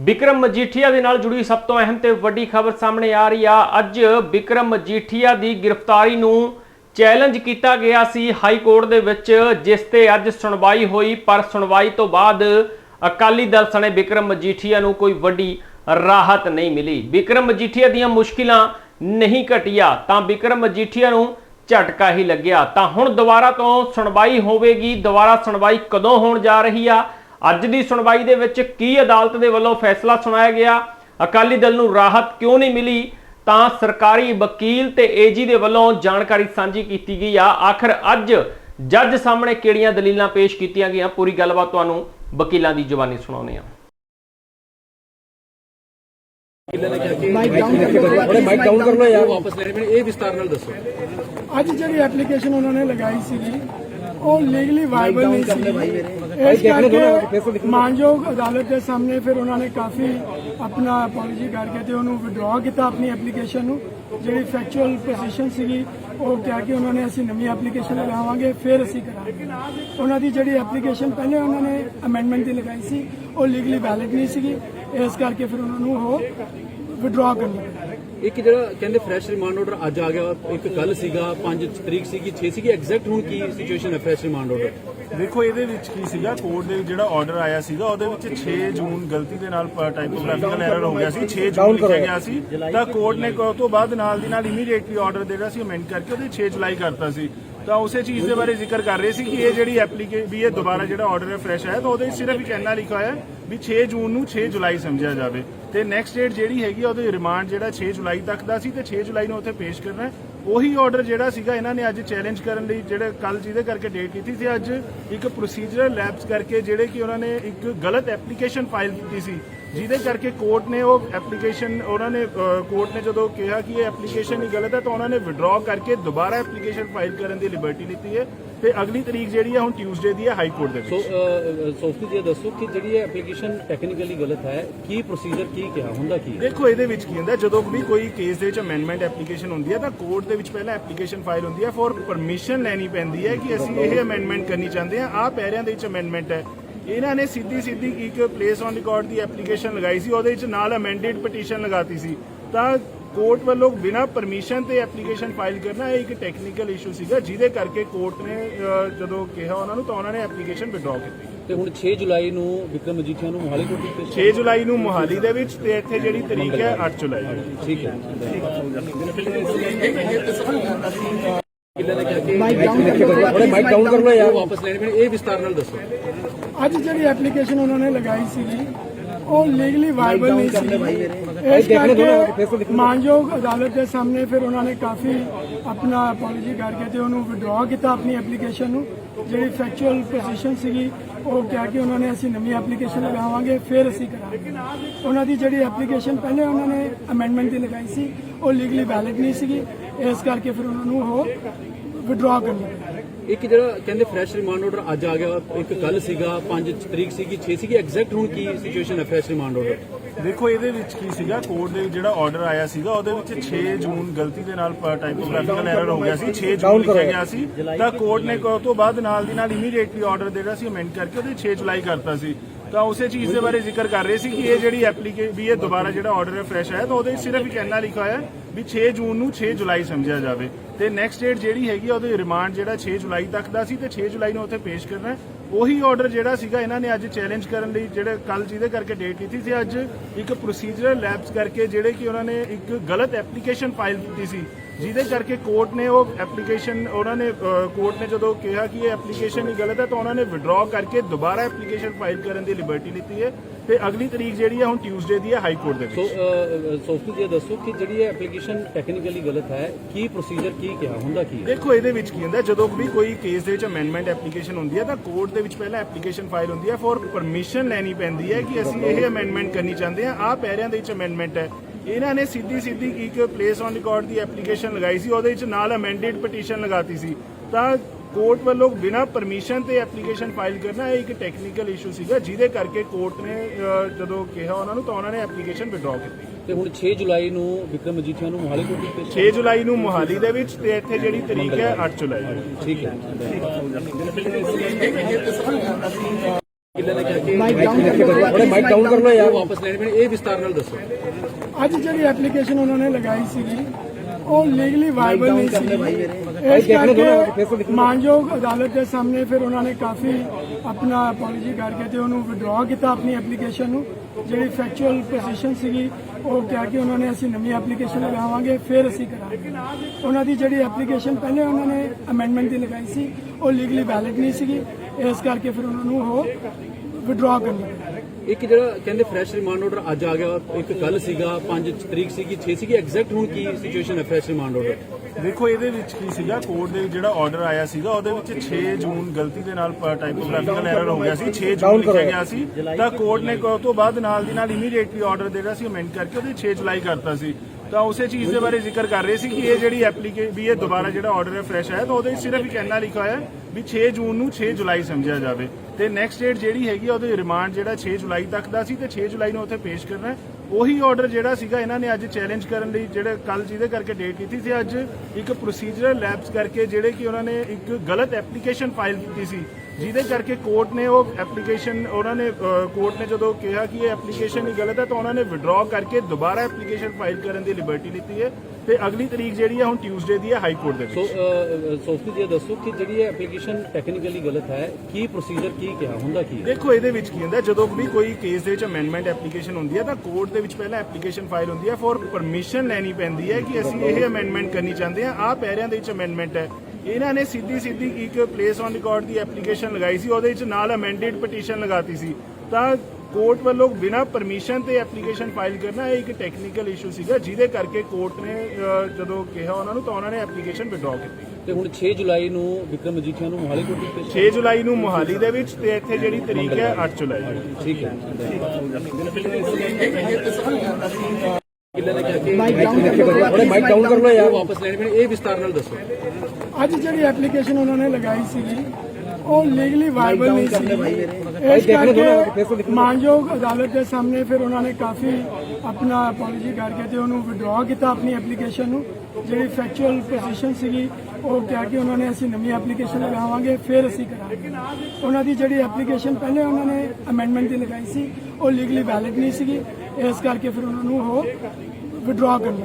ਬਿਕਰਮ ਮਜੀਠੀਆ ਦੇ ਨਾਲ ਜੁੜੀ ਸਭ ਤੋਂ ਅਹਿਮ ਤੇ ਵੱਡੀ ਖਬਰ ਸਾਹਮਣੇ ਆ ਰਹੀ ਆ। ਅੱਜ ਬਿਕਰਮ ਮਜੀਠੀਆ ਦੀ ਗ੍ਰਿਫਤਾਰੀ ਨੂੰ ਚੈਲੰਜ ਕੀਤਾ ਗਿਆ ਸੀ ਹਾਈ ਕੋਰਟ ਦੇ ਵਿੱਚ, ਜਿਸ ਤੇ ਅੱਜ ਸੁਣਵਾਈ ਹੋਈ, ਪਰ ਸੁਣਵਾਈ ਤੋਂ ਬਾਅਦ ਅਕਾਲੀ ਦਲ ਸਣੇ ਬਿਕਰਮ ਮਜੀਠੀਆ ਨੂੰ ਕੋਈ ਵੱਡੀ ਰਾਹਤ ਨਹੀਂ ਮਿਲੀ। ਬਿਕਰਮ ਮਜੀਠੀਆ ਦੀਆਂ ਮੁਸ਼ਕਿਲਾਂ ਨਹੀਂ ਘਟੀਆਂ, ਤਾਂ ਬਿਕਰਮ ਮਜੀਠੀਆ ਨੂੰ ਝਟਕਾ ਹੀ ਲੱਗਿਆ। ਤਾਂ ਹੁਣ ਦੁਬਾਰਾ ਤੋਂ ਸੁਣਵਾਈ ਹੋਵੇਗੀ, ਦੁਬਾਰਾ ਸੁਣਵਾਈ ਕਦੋਂ ਹੋਣ ਜਾ ਰਹੀ ਆ ਅੱਜ ਦੀ ਸੁਣਵਾਈ ਦੇ ਵਿੱਚ ਕੀ ਅਦਾਲਤ ਦੇ ਵੱਲੋਂ ਫੈਸਲਾ ਸੁਣਾਇਆ ਗਿਆ? ਅਕਾਲੀ ਦਲ ਨੂੰ ਰਾਹਤ ਕਿਉਂ ਨਹੀਂ ਮਿਲੀ? ਤਾਂ ਸਰਕਾਰੀ ਵਕੀਲ ਤੇ ਏਜੀ ਦੇ ਵੱਲੋਂ ਜਾਣਕਾਰੀ ਸਾਂਝੀ ਕੀਤੀ ਗਈ ਆ। ਆਖਰ ਅੱਜ ਜੱਜ ਸਾਹਮਣੇ ਕਿਹੜੀਆਂ ਦਲੀਲਾਂ ਪੇਸ਼ ਕੀਤੀਆਂ ਗਈਆਂ? ਪੂਰੀ ਗੱਲਬਾਤ ਤੁਹਾਨੂੰ ਵਕੀਲਾਂ ਦੀ ਜ਼ੁਬਾਨੀ ਸੁਣਾਉਂਦੇ ਆ ਮਾਈਕ ਡਾਊਨ ਕਰ ਲਓ। ਯਾਰ। ਵਾਪਸ ਲੈ ਰਹੇ ਮੈਨੂੰ ਇਹ ਵਿਸਤਾਰ ਨਾਲ ਦੱਸੋ। ਅੱਜ ਜਿਹੜੀ ਐਪਲੀਕੇਸ਼ਨ ਉਹਨਾਂ ਨੇ ਲਗਾਈ ਸੀਗੀ ਉਹ ਲੀਗਲੀ ਵਾਇਬਲ ਨਹੀਂ ਸੀ ਇਸ ਕਰਕੇ ਮਾਨਯੋਗ ਅਦਾਲਤ ਦੇ ਸਾਹਮਣੇ ਫਿਰ ਉਹਨਾਂ ਨੇ ਕਾਫੀ ਆਪਣਾ ਅਪੋਲੋਜੀ ਕਰਕੇ ਤੇ ਉਹਨੂੰ ਵਿਡਰਾਅ ਕੀਤਾ ਆਪਣੀ ਐਪਲੀਕੇਸ਼ਨ ਨੂੰ ਜਿਹੜੀ ਫੈਕਚੁਅਲ ਪੋਜੀਸ਼ਨ ਸੀਗੀ ਉਹ ਕਿਹਾ ਕਿ ਉਹਨਾਂ ਨੇ ਅਸੀਂ ਨਵੀਂ ਐਪਲੀਕੇਸ਼ਨ ਲਗਾਵਾਂਗੇ ਫਿਰ ਅਸੀਂ ਕਰਾਂਗੇ। ਉਹਨਾਂ ਦੀ ਜਿਹੜੀ ਐਪਲੀਕੇਸ਼ਨ ਪਹਿਲੇ ਉਹਨਾਂ ਨੇ ਅਮੈਂਡਮੈਂਟ ਦੀ ਲਗਾਈ ਸੀ ਉਹ ਲੀਗਲੀ ਵੈਲਿਡ ਨਹੀਂ ਸੀਗੀ ਇਸ ਕਰਕੇ ਫਿਰ ਉਹਨਾਂ ਨੂੰ ਉਹ ਵਿਡਰਾਅ ਕਰਨਾ ਇੱਕ ਜਿਹੜਾ ਕਹਿੰਦੇ ਫਰੈਸ਼ ਰਿਮਾਂਡ ਆਰਡਰ ਅੱਜ ਆ ਗਿਆ ਇੱਕ ਕੱਲ ਸੀਗਾ 5 ਤਰੀਕ ਸੀਗੀ 6 ਸੀਗੀ ਐਗਜ਼ੈਕਟ ਹੁਣ ਕੀ ਸਿਚੁਏਸ਼ਨ ਹੈ ਫਰੈਸ਼ ਰਿਮਾਂਡ ਆਰਡਰ ਦੇਖੋ ਇਹਦੇ ਵਿੱਚ ਕੀ ਸੀਗਾ ਕੋਰਟ ਦੇ ਜਿਹੜਾ ਆਰਡਰ ਆਇਆ ਸੀਗਾ ਉਹਦੇ ਵਿੱਚ 6 ਜੂਨ ਗਲਤੀ ਦੇ ਨਾਲ ਟਾਈਪੋਗ੍ਰਾਫੀਕਲ ਐਰਰ ਹੋ ਗਿਆ ਸੀ 6 ਜੂਨ ਲਿਖਿਆ ਗਿਆ ਸੀ। ਤਾਂ ਕੋਰਟ ਨੇ ਤੋਂ ਬਾਅਦ ਨਾਲ ਦੀ ਨਾਲ ਇਮੀਡੀਏਟਲੀ ਆਰਡਰ ਜਿਹੜਾ ਸੀ ਅਮੈਂਡ ਕਰਕੇ ਉਹਦੇ 6 ਜੁਲਾਈ ਕਰਤਾ ਸੀ। ਤਾਂ ਉਸੇ ਚੀਜ਼ ਦੇ ਬਾਰੇ ਜ਼ਿਕਰ ਕਰ ਰਹੇ ਸੀ ਕਿ ਇਹ ਜਿਹੜੀ ਐਪਲੀਕੇ ਵੀ ਇਹ ਦੁਬਾਰਾ ਜਿਹੜਾ ਆਰਡਰ ਹੈ ਫਰੈਸ਼ ਆਇਆ ਤਾਂ ਉਹਦੇ ਵਿੱਚ ਸਿਰਫ ਇੱਕ ਇੰਨਾ ਲਿਖਿਆ ਹੋਇਆ ਹੈ ਵੀ 6 ਜੂਨ ਨੂੰ 6 ਜੁਲਾਈ ਸਮਝਿਆ ਜਾਵੇ। ਤੇ ਨੈਕਸਟ ਡੇਟ ਜਿਹੜੀ ਹੈਗੀ ਆ, ਉਹਦੇ ਰਿਮਾਂਡ ਜਿਹੜਾ 6 ਜੁਲਾਈ ਤੱਕ ਦਾ ਸੀ ਤੇ 6 ਜੁਲਾਈ ਨੂੰ ਉੱਥੇ ਪੇਸ਼ ਕਰਨਾ ਹੈ। ਉਹੀ ਆਰਡਰ ਜਿਹੜਾ ਸੀਗਾ, ਇਹਨਾਂ ਨੇ ਅੱਜ ਚੈਲੰਜ ਕਰਨ ਲਈ, ਜਿਹੜੇ ਕੱਲ ਜਿਹਦੇ ਕਰਕੇ ਡੇਟ ਕੀਤੀ ਸੀ, ਅੱਜ ਇੱਕ ਪ੍ਰੋਸੀਜਰਲ ਲੈਪਸ ਕਰਕੇ ਜਿਹੜੇ ਕਿ ਉਹਨਾਂ ਨੇ ਇੱਕ ਗਲਤ ਐਪਲੀਕੇਸ਼ਨ ਫਾਈਲ ਕੀਤੀ ਸੀ, ਜਿਹਦੇ ਕਰਕੇ ਕੋਰਟ ਨੇ ਉਹ ਐਪਲੀਕੇਸ਼ਨ ਉਹਨਾਂ ਨੇ ਕੋਰਟ ਨੇ ਜਦੋਂ ਕਿਹਾ ਕਿ ਇਹ ਐਪਲੀਕੇਸ਼ਨ ਹੀ ਗਲਤ ਹੈ, ਤਾਂ ਉਹਨਾਂ ਨੇ ਵਿਡਰਾਅ ਕਰਕੇ ਦੁਬਾਰਾ ਐਪਲੀਕੇਸ਼ਨ ਫਾਈਲ ਕਰਨ ਦੀ ਲਿਬਰਟੀ ਦਿੱਤੀ ਹੈ। ਤੇ ਅਗਲੀ ਤਰੀਕ ਜਿਹੜੀ ਹੈ ਹੁਣ ਟਿਊਜ਼ਡੇ ਦੀ ਹੈ ਹਾਈ ਕੋਰਟ ਦੇ ਸੋ ਵਿੱਚ। ਸੋਫੀ ਜੀ ਇਹ ਦੱਸੋ ਕਿ ਜਿਹੜੀ ਇਹ ਐਪਲੀਕੇਸ਼ਨ ਟੈਕਨੀਕਲੀ ਗਲਤ ਹੈ ਕੀ ਪ੍ਰੋਸੀਜਰ ਕੀ ਕਿਹਾ ਹੁੰਦਾ ਕੀ? ਦੇਖੋ ਇਹਦੇ ਵਿੱਚ ਕੀ ਹੁੰਦਾ ਜਦੋਂ ਵੀ ਕੋਈ ਕੇਸ ਦੇ ਵਿੱਚ ਅਮੈਂਡਮੈਂਟ ਐਪਲੀਕੇਸ਼ਨ ਹੁੰਦੀ ਹੈ ਤਾਂ ਕੋਰਟ ਦੇ ਵਿੱਚ ਪਹਿਲਾਂ ਐਪਲੀਕੇਸ਼ਨ ਫਾਈਲ ਹੁੰਦੀ ਹੈ ਫॉर ਪਰਮਿਸ਼ਨ ਲੈਣੀ ਪੈਂਦੀ ਹੈ ਕਿ ਅਸੀਂ ਇਹ ਅਮੈਂਡਮੈਂਟ ਕਰਨੀ ਚਾਹੁੰਦੇ ਹਾਂ ਆਹ ਪੈਰਿਆਂ ਦੇ ਵਿੱਚ ਅਮੈਂਡਮੈਂਟ ਹੈ। ਇਹਨਾਂ ਨੇ ਸਿੱਧੀ ਸਿੱਧੀ ਇੱਕ ਪਲੇਸ ਔਨ ਰਿਕਾਰਡ ਦੀ ਐਪਲੀਕੇਸ਼ਨ ਲਗਾਈ ਸੀ ਉਹਦੇ ਵਿੱਚ ਨਾਲ ਅਮੈਂਡਡ ਪਟੀਸ਼ਨ ਲਗਾਤੀ ਸੀ। ਤਾਂ ਕੋਰਟ ਵੱਲੋਂ ਬਿਨਾਂ ਪਰਮਿਸ਼ਨ ਤੇ ਐਪਲੀਕੇਸ਼ਨ ਫਾਈਲ ਕਰਨਾ ਇਹ ਇੱਕ ਟੈਕਨੀਕਲ ਇਸ਼ੂ ਸੀਗਾ ਜਿਹਦੇ ਕਰਕੇ ਕੋਰਟ ਨੇ ਜਦੋਂ ਕਿਹਾ ਉਹਨਾਂ ਨੂੰ ਤਾਂ ਉਹਨਾਂ ਨੇ ਐਪਲੀਕੇਸ਼ਨ ਵਿਡਰਾਅ ਕੀਤੀ। ਤੇ ਹੁਣ 6 ਜੁਲਾਈ ਨੂੰ ਵਿਕਰਮ ਮਜੀਠੀਆ ਨੂੰ ਮੋਹਾਲੀ ਕੋਰਟ ਵਿੱਚ 6 ਜੁਲਾਈ ਨੂੰ ਮੋਹਾਲੀ ਦੇ ਵਿੱਚ ਤੇ ਇੱਥੇ ਜਿਹੜੀ ਤਰੀਕ ਹੈ 8 ਜੁਲਾਈ। ਠੀਕ ਹੈ। ਮਾਈਕ ਡਾਊਨ ਕਰ ਥੋੜੇ ਮਾਈਕ ਡਾਊਨ ਕਰ ਲਓ ਯਾਰ। ਵਾਪਸ ਲੈ ਰਹੇ ਮੈਨੂੰ ਇਹ ਵਿਸਤਾਰ ਨਾਲ ਦੱਸੋ। ਅੱਜ ਜਿਹੜੀ ਐਪਲੀਕੇਸ਼ਨ ਉਹਨਾਂ ਨੇ ਲਗਾਈ ਸੀਗੀ ਉਹ ਲੀਗਲੀ ਵਾਇਬਲ ਨਹੀਂ ਸੀ ਇਸ ਕਰਕੇ ਮਾਨਯੋਗ ਅਦਾਲਤ ਦੇ ਸਾਹਮਣੇ ਫਿਰ ਉਹਨਾਂ ਨੇ ਕਾਫੀ ਆਪਣਾ ਅਪੋਲੋਜੀ ਕਰਕੇ ਤੇ ਉਹਨੂੰ ਵਿਡਰਾਅ ਕੀਤਾ ਆਪਣੀ ਐਪਲੀਕੇਸ਼ਨ ਨੂੰ। ਜਿਹੜੀ ਫੈਕਚੁਅਲ ਪੋਜੀਸ਼ਨ ਸੀਗੀ ਉਹ ਕਿਹਾ ਕਿ ਉਹਨਾਂ ਨੇ ਅਸੀਂ ਨਵੀਂ ਐਪਲੀਕੇਸ਼ਨ ਲਗਾਵਾਂਗੇ ਫਿਰ ਅਸੀਂ ਕਰਾਂਗੇ। ਉਹਨਾਂ ਦੀ ਜਿਹੜੀ ਐਪਲੀਕੇਸ਼ਨ ਪਹਿਲੇ ਉਹਨਾਂ ਨੇ ਅਮੈਂਡਮੈਂਟ ਦੀ ਲਗਾਈ ਸੀ ਉਹ ਲੀਗਲੀ ਵੈਲਿਡ ਨਹੀਂ ਸੀਗੀ। ਇਸ ਕਰਕੇ ਫਿਰ ਉਹਨਾਂ ਨੂੰ ਉਹ ਵਿਡਰਾਅ ਕਰਨਾ ਇੱਕ ਜਿਹੜਾ ਕਹਿੰਦੇ ਫਰੈਸ਼ ਰਿਮਾਂਡ ਆਰਡਰ ਅੱਜ ਆ ਗਿਆ ਇੱਕ ਕੱਲ ਸੀਗਾ 5 ਤਰੀਕ ਸੀਗੀ 6 ਸੀਗੀ ਐਗਜ਼ੈਕਟ ਹੁਣ ਕੀ ਸਿਚੁਏਸ਼ਨ ਹੈ ਫਰੈਸ਼ ਰਿਮਾਂਡ ਆਰਡਰ ਦੇਖੋ ਇਹਦੇ ਵਿੱਚ ਕੀ ਸੀਗਾ? ਕੋਰਟ ਦੇ ਜਿਹੜਾ ਆਰਡਰ ਆਇਆ ਸੀਗਾ ਉਹਦੇ ਵਿੱਚ 6 ਜੂਨ ਗਲਤੀ ਦੇ ਨਾਲ ਟਾਈਪੋਗ੍ਰਾਫੀਕਲ ਐਰਰ ਹੋ ਗਿਆ ਸੀ 6 ਜੂਨ ਲਿਖਿਆ ਗਿਆ ਸੀ। ਤਾਂ ਕੋਰਟ ਨੇ ਉਹ ਤੋਂ ਬਾਅਦ ਨਾਲ ਦੀ ਨਾਲ ਇਮੀਡੀਏਟਲੀ ਆਰਡਰ ਜਿਹੜਾ ਸੀ ਅਮੈਂਡ ਕਰਕੇ ਉਹਦੇ 6 ਜੁਲਾਈ ਕਰਤਾ ਸੀ। ਤਾਂ ਉਸੇ ਚੀਜ਼ ਦੇ ਬਾਰੇ ਜ਼ਿਕਰ ਕਰ ਰਹੇ ਸੀ ਕਿ ਇਹ ਜਿਹੜੀ ਐਪਲੀਕੇ, ਵੀ ਇਹ ਦੁਬਾਰਾ ਜਿਹੜਾ ਆਰਡਰ ਹੈ ਫਰੈਸ਼ ਆਇਆ, ਤਾਂ ਉਹਦੇ ਵਿੱਚ ਸਿਰਫ ਇੱਕ ਇੰਨਾ ਲਿਖਿਆ ਹੋਇਆ ਹੈ ਵੀ 6 ਜੂਨ ਨੂੰ 6 ਜੁਲਾਈ ਸਮਝਿਆ ਜਾਵੇ। ਤੇ ਨੈਕਸਟ ਡੇਟ ਜਿਹੜੀ ਹੈਗੀ ਆ, ਉਹਦੇ ਰਿਮਾਂਡ ਜਿਹੜਾ 6 ਜੁਲਾਈ ਤੱਕ ਦਾ ਸੀ ਤੇ 6 ਜੁਲਾਈ ਨੂੰ ਉੱਥੇ ਪੇਸ਼ ਕਰਨਾ ਉਹੀ ਆਰਡਰ ਜਿਹੜਾ ਸੀਗਾ, ਇਹਨਾਂ ਨੇ ਅੱਜ ਚੈਲੰਜ ਕਰਨ ਲਈ, ਜਿਹੜੇ ਕੱਲ ਜਿਹਦੇ ਕਰਕੇ ਡੇਟ ਕੀਤੀ ਸੀ, ਅੱਜ ਇੱਕ ਪ੍ਰੋਸੀਜਰਲ ਲੈਪਸ ਕਰਕੇ ਜਿਹੜੇ ਕਿ ਉਹਨਾਂ ਨੇ ਇੱਕ ਗਲਤ ਐਪਲੀਕੇਸ਼ਨ ਫਾਈਲ ਕੀਤੀ ਸੀ। ਜਿਹਦੇ ਕਰਕੇ ਕੋਰਟ ਨੇ ਉਹ ਐਪਲੀਕੇਸ਼ਨ ਉਹਨਾਂ ਨੇ ਕੋਰਟ ਨੇ ਜਦੋਂ ਕਿਹਾ ਕਿ ਇਹ ਐਪਲੀਕੇਸ਼ਨ ਹੀ ਗਲਤ ਹੈ ਤਾਂ ਉਹਨਾਂ ਨੇ ਵਿਡਰਾਅ ਕਰਕੇ ਦੁਬਾਰਾ ਐਪਲੀਕੇਸ਼ਨ ਫਾਈਲ ਕਰਨ ਦੀ ਲਿਬਰਟੀ ਲਿੱਤੀ ਹੈ ਤੇ ਅਗਲੀ ਤਰੀਕ ਜਿਹੜੀ ਹੈ ਹੁਣ ਟਿਊਜ਼ਡੇ ਦੀ ਹੈ ਹਾਈ ਕੋਰਟ ਦੇ ਸੋ ਵਿੱਚ ਸੋਫੀ ਜੀ ਦੱਸੋ ਕਿ ਜਿਹੜੀ ਇਹ ਐਪਲੀਕੇਸ਼ਨ ਟੈਕਨੀਕਲੀ ਗਲਤ ਹੈ ਕੀ ਪ੍ਰੋਸੀਜਰ ਕੀ ਕਿਹਾ ਹੁੰਦਾ ਕੀ? ਦੇਖੋ ਇਹਦੇ ਵਿੱਚ ਕੀ ਹੁੰਦਾ ਜਦੋਂ ਵੀ ਕੋਈ ਕੇਸ ਦੇ ਵਿੱਚ ਅਮੈਂਡਮੈਂਟ ਐਪਲੀਕੇਸ਼ਨ ਹੁੰਦੀ ਹੈ ਤਾਂ ਕੋਰਟ ਦੇ ਵਿੱਚ ਪਹਿਲਾਂ ਐਪਲੀਕੇਸ਼ਨ ਫਾਈਲ ਹੁੰਦੀ ਹੈ ਫॉर ਪਰਮਿਸ਼ਨ ਲੈਣੀ ਪੈਂਦੀ ਹੈ ਕਿ ਅਸੀਂ ਇਹ ਅਮੈਂਡਮੈਂਟ ਕਰਨੀ ਚਾਹੁੰਦੇ ਹਾਂ ਆਹ ਪੈਰਿਆਂ ਦੇ ਵਿੱਚ ਅਮੈਂਡਮੈਂਟ ਹੈ ਇਹਨਾਂ ਨੇ ਸਿੱਧੀ ਸਿੱਧੀ ਇੱਕ ਪਲੇਸ ਔਨ ਰਿਕਾਰਡ ਦੀ ਐਪਲੀਕੇਸ਼ਨ ਲਗਾਈ ਸੀ ਉਹਦੇ ਵਿੱਚ ਨਾਲ ਅਮੈਂਡਡ ਪਟੀਸ਼ਨ ਲਗਾਤੀ ਸੀ। ਤਾਂ ਕੋਰਟ ਵੱਲੋਂ ਬਿਨਾਂ ਪਰਮਿਸ਼ਨ ਤੇ ਐਪਲੀਕੇਸ਼ਨ ਫਾਈਲ ਕਰਨਾ ਇਹ ਇੱਕ ਟੈਕਨੀਕਲ ਇਸ਼ੂ ਸੀਗਾ ਜਿਹਦੇ ਕਰਕੇ ਕੋਰਟ ਨੇ ਜਦੋਂ ਕਿਹਾ ਉਹਨਾਂ ਨੂੰ ਤਾਂ ਉਹਨਾਂ ਨੇ ਐਪਲੀਕੇਸ਼ਨ ਵਿਡਰਾਅ ਕੀਤੀ। ਤੇ ਹੁਣ 6 ਜੁਲਾਈ ਨੂੰ ਵਿਕਰਮ ਮਜੀਠੀਆ ਨੂੰ ਮੋਹਾਲੀ ਕੋਰਟ ਵਿੱਚ 6 ਜੁਲਾਈ ਨੂੰ ਮੋਹਾਲੀ ਦੇ ਵਿੱਚ ਤੇ ਇੱਥੇ ਜਿਹੜੀ ਤਰੀਕ ਹੈ 8 ਜੁਲਾਈ ਠੀਕ ਹੈ। ਕਿੱਲੇ ਨੇ ਕਿਹਾ ਕਿ ਮਾਈਕ ਡਾਊਨ ਕਰਨਾ ਮਾਈਕ ਡਾਊਨ ਕਰਨਾ ਯਾਰ। ਵਾਪਸ ਲੈਣੇ ਪੈਣੇ ਇਹ ਵਿਸਤਾਰ ਨਾਲ ਦੱਸੋ। ਅੱਜ ਜਿਹੜੀ ਐਪਲੀਕੇਸ਼ਨ ਉਹਨਾਂ ਨੇ ਲਗਾਈ ਸੀਗੀ ਉਹ ਲੀਗਲੀ ਵਾਇਬਲ ਨਹੀਂ ਸੀ ਇਸ ਕਰਕੇ ਮਾਨਯੋਗ ਅਦਾਲਤ ਦੇ ਸਾਹਮਣੇ ਫਿਰ ਉਹਨਾਂ ਨੇ ਕਾਫੀ ਆਪਣਾ ਅਪੋਲੋਜੀ ਕਰਕੇ ਤੇ ਉਹਨੂੰ ਵਿਡਰਾਅ ਕੀਤਾ ਆਪਣੀ ਐਪਲੀਕੇਸ਼ਨ ਨੂੰ। ਜਿਹੜੀ ਫੈਕਚੁਅਲ ਪੋਜੀਸ਼ਨ ਸੀਗੀ ਉਹ ਕਿਹਾ ਕਿ ਉਹਨਾਂ ਨੇ ਅਸੀਂ ਨਵੀਂ ਐਪਲੀਕੇਸ਼ਨ ਲਗਾਵਾਂਗੇ ਫਿਰ ਅਸੀਂ ਕਰਾਂਗੇ। ਉਹਨਾਂ ਦੀ ਜਿਹੜੀ ਐਪਲੀਕੇਸ਼ਨ ਪਹਿਲੇ ਉਹਨਾਂ ਨੇ ਅਮੈਂਡਮੈਂਟ ਦੀ ਲਗਾਈ ਸੀ ਉਹ ਲੀਗਲੀ ਵੈਲਿਡ ਨਹੀਂ ਸੀਗੀ। ਇਸ ਕਰਕੇ ਫਿਰ ਉਹਨਾਂ ਨੂੰ ਉਹ ਵਿਡਰਾਅ ਕਰਨੀ ਇੱਕ ਜਿਹੜਾ ਕਹਿੰਦੇ ਫਰੈਸ਼ ਰਿਮਾਂਡ ਆਰਡਰ ਅੱਜ ਆ ਗਿਆ ਇੱਕ ਕੱਲ ਸੀਗਾ 5 ਤਰੀਕ ਸੀਗੀ 6 ਸੀਗੀ ਐਗਜ਼ੈਕਟ ਹੁਣ ਕੀ ਸਿਚੁਏਸ਼ਨ ਹੈ ਫਰੈਸ਼ ਰਿਮਾਂਡ ਆਰਡਰ ਦੇਖੋ ਇਹਦੇ ਵਿੱਚ ਕੀ ਸੀਗਾ ਕੋਰਟ ਦੇ ਜਿਹੜਾ ਆਰਡਰ ਆਇਆ ਸੀਗਾ ਉਹਦੇ ਵਿੱਚ 6 ਜੂਨ ਗਲਤੀ ਦੇ ਨਾਲ ਟਾਈਪੋਗ੍ਰਾਫੀਕਲ ਐਰਰ ਹੋ ਗਿਆ ਸੀ 6 ਜੂਨ ਲਿਖਿਆ ਗਿਆ ਸੀ। ਤਾਂ ਕੋਰਟ ਨੇ ਤੋਂ ਬਾਅਦ ਨਾਲ ਦੀ ਨਾਲ ਇਮੀਡੀਏਟਲੀ ਆਰਡਰ ਜਿਹੜਾ ਸੀ ਅਮੈਂਡ ਕਰਕੇ ਉਹਦੇ 6 ਜੁਲਾਈ ਕਰਤਾ ਸੀ। ਤਾਂ ਉਸੇ ਚੀਜ਼ ਦੇ ਬਾਰੇ ਜ਼ਿਕਰ ਕਰ ਰਹੇ ਸੀ ਕਿ ਇਹ ਜਿਹੜੀ ਐਪਲੀਕੇ, ਵੀ ਇਹ ਦੁਬਾਰਾ ਜਿਹੜਾ ਆਰਡਰ ਹੈ ਫਰੈਸ਼ ਆਇਆ, ਤਾਂ ਉਹਦੇ ਵਿੱਚ ਸਿਰਫ ਇੱਕ ਇੰਨਾ ਲਿਖਿਆ ਹੋਇਆ ਵੀ 6 ਜੂਨ ਨੂੰ 6 ਜੁਲਾਈ ਸਮਝਿਆ ਜਾਵੇ। ਤੇ ਨੈਕਸਟ ਡੇਟ ਜਿਹੜੀ ਹੈਗੀ ਆ, ਉਹਦੇ ਰਿਮਾਂਡ ਜਿਹੜਾ 6 ਜੁਲਾਈ ਤੱਕ ਦਾ ਸੀ ਤੇ 6 ਜੁਲਾਈ ਨੂੰ ਉੱਥੇ ਪੇਸ਼ ਕਰਨਾ ਉਹੀ ਆਰਡਰ ਜਿਹੜਾ ਸੀਗਾ, ਇਹਨਾਂ ਨੇ ਅੱਜ ਚੈਲੰਜ ਕਰਨ ਲਈ, ਜਿਹੜੇ ਕੱਲ ਜਿਹਦੇ ਕਰਕੇ ਡੇਟ ਕੀਤੀ ਸੀ, ਅੱਜ ਇੱਕ ਪ੍ਰੋਸੀਜਰਲ ਲੈਪਸ ਕਰਕੇ ਜਿਹੜੇ ਕਿ ਉਹਨਾਂ ਨੇ ਇੱਕ ਗਲਤ ਐਪਲੀਕੇਸ਼ਨ ਫਾਈਲ ਕੀਤੀ ਸੀ, ਜਿਹਦੇ ਕਰਕੇ ਕੋਰਟ ਨੇ ਉਹ ਐਪਲੀਕੇਸ਼ਨ ਉਹਨਾਂ ਨੇ ਕੋਰਟ ਨੇ ਜਦੋਂ ਕਿਹਾ ਕਿ ਇਹ ਐਪਲੀਕੇਸ਼ਨ ਹੀ ਗਲਤ ਹੈ, ਤਾਂ ਉਹਨਾਂ ਨੇ ਵਿਡਰਾਅ ਕਰਕੇ ਦੁਬਾਰਾ ਐਪਲੀਕੇਸ਼ਨ ਫਾਈਲ ਕਰਨ ਦੀ ਲਿਬਰਟੀ ਦਿੱਤੀ ਹੈ। ਤੇ ਅਗਲੀ ਤਰੀਕ ਜਿਹੜੀ ਹੈ ਹੁਣ ਟਿਊਜ਼ਡੇ ਦੀ ਹੈ ਹਾਈ ਕੋਰਟ ਦੇ ਸੋ ਵਿੱਚ ਸੋਫੀ ਜੀ ਇਹ ਦੱਸੋ ਕਿ ਜਿਹੜੀ ਇਹ ਐਪਲੀਕੇਸ਼ਨ ਟੈਕਨੀਕਲੀ ਗਲਤ ਹੈ ਕੀ ਪ੍ਰੋਸੀਜਰ ਕੀ ਕਿਹਾ ਹੁੰਦਾ ਕੀ ਹੈ? ਦੇਖੋ ਇਹਦੇ ਵਿੱਚ ਕੀ ਹੁੰਦਾ ਜਦੋਂ ਵੀ ਕੋਈ ਕੇਸ ਦੇ ਵਿੱਚ ਅਮੈਂਡਮੈਂਟ ਐਪਲੀਕੇਸ਼ਨ ਹੁੰਦੀ ਹੈ ਤਾਂ ਕੋਰਟ ਦੇ ਵਿੱਚ ਪਹਿਲਾਂ ਐਪਲੀਕੇਸ਼ਨ ਫਾਈਲ ਹੁੰਦੀ ਹੈ ਫॉर ਪਰਮਿਸ਼ਨ ਲੈਣੀ ਪੈਂਦੀ ਹੈ ਕਿ ਅਸੀਂ ਇਹ ਅਮੈਂਡਮੈਂਟ ਕਰਨੀ ਚਾਹੁੰਦੇ ਹਾਂ ਆਹ ਪੈਰਿਆਂ ਦੇ ਵਿੱਚ ਅਮੈਂਡਮੈਂਟ ਹੈ। ਇਹਨਾਂ ਨੇ ਸਿੱਧੀ ਸਿੱਧੀ ਇੱਕ ਪਲੇਸ ਔਨ ਰਿਕਾਰਡ ਦੀ ਐਪਲੀਕੇਸ਼ਨ ਲਗਾਈ ਸੀ ਉਹਦੇ ਵਿੱਚ ਨਾਲ ਅਮੈਂਡਡ ਪਟੀਸ਼ਨ ਲਗਾਤੀ ਸੀ। ਤਾਂ ਕੋਰਟ ਵੱਲੋਂ ਬਿਨਾਂ ਪਰਮਿਸ਼ਨ ਤੇ ਐਪਲੀਕੇਸ਼ਨ ਫਾਈਲ ਕਰਨਾ ਇਹ ਇੱਕ ਟੈਕਨੀਕਲ ਇਸ਼ੂ ਸੀਗਾ ਜਿਹਦੇ ਕਰਕੇ ਕੋਰਟ ਨੇ ਜਦੋਂ ਕਿਹਾ ਉਹਨਾਂ ਨੂੰ ਤਾਂ ਉਹਨਾਂ ਨੇ ਐਪਲੀਕੇਸ਼ਨ ਵਿਡਰਾਅ ਕੀਤੀ। ਤੇ ਹੁਣ 6 ਜੁਲਾਈ ਨੂੰ ਵਿਕਰਮ ਮਜੀਠੀਆ ਨੂੰ ਮੋਹਾਲੀ ਕੋਰਟ ਵਿੱਚ ਪੇਸ਼ 6 ਜੁਲਾਈ ਨੂੰ ਮੋਹਾਲੀ ਦੇ ਵਿੱਚ ਤੇ ਇੱਥੇ ਜਿਹੜੀ ਤਰੀਕ ਹੈ 8 ਜੁਲਾਈ। ਠੀਕ ਹੈ। ਮਾਈਕ ਡਾਊਨ ਡਾਊਨ ਕਰਨਾ ਯਾਰ। ਵਾਪਸ ਲੈਣੇ ਪੈਣੇ ਇਹ ਵਿਸਤਾਰ ਨਾਲ ਦੱਸੋ। ਅੱਜ ਜਿਹੜੀ ਐਪਲੀਕੇਸ਼ਨ ਉਹਨਾਂ ਨੇ ਲਗਾਈ ਸੀਗੀ ਉਹ ਲੀਗਲੀ ਵਾਇਬਲ ਨਹੀਂ ਸੀ ਇਸ ਕਰਕੇ ਮਾਨਯੋਗ ਅਦਾਲਤ ਦੇ ਸਾਹਮਣੇ ਫਿਰ ਉਹਨਾਂ ਨੇ ਕਾਫੀ ਆਪਣਾ ਅਪੋਲੋਜੀ ਕਰਕੇ ਤੇ ਉਹਨੂੰ ਵਿਡਰਾਅ ਕੀਤਾ ਆਪਣੀ ਐਪਲੀਕੇਸ਼ਨ ਨੂੰ। ਜਿਹੜੀ ਫੈਕਚੁਅਲ ਪੋਜੀਸ਼ਨ ਸੀਗੀ ਉਹ ਕਿਹਾ ਕਿ ਉਹਨਾਂ ਨੇ ਅਸੀਂ ਨਵੀਂ ਐਪਲੀਕੇਸ਼ਨ ਲਗਾਵਾਂਗੇ ਫਿਰ ਅਸੀਂ ਕਰਾਂਗੇ। ਉਹਨਾਂ ਦੀ ਜਿਹੜੀ ਐਪਲੀਕੇਸ਼ਨ ਪਹਿਲੇ ਉਹਨਾਂ ਨੇ ਅਮੈਂਡਮੈਂਟ ਦੀ ਲਗਾਈ ਸੀ ਉਹ ਲੀਗਲੀ ਵੈਲਿਡ ਨਹੀਂ ਸੀਗੀ। ਇਸ ਕਰਕੇ ਫਿਰ ਉਹਨਾਂ ਨੂੰ ਉਹ ਵਿਡਰਾਅ ਕਰਨੀ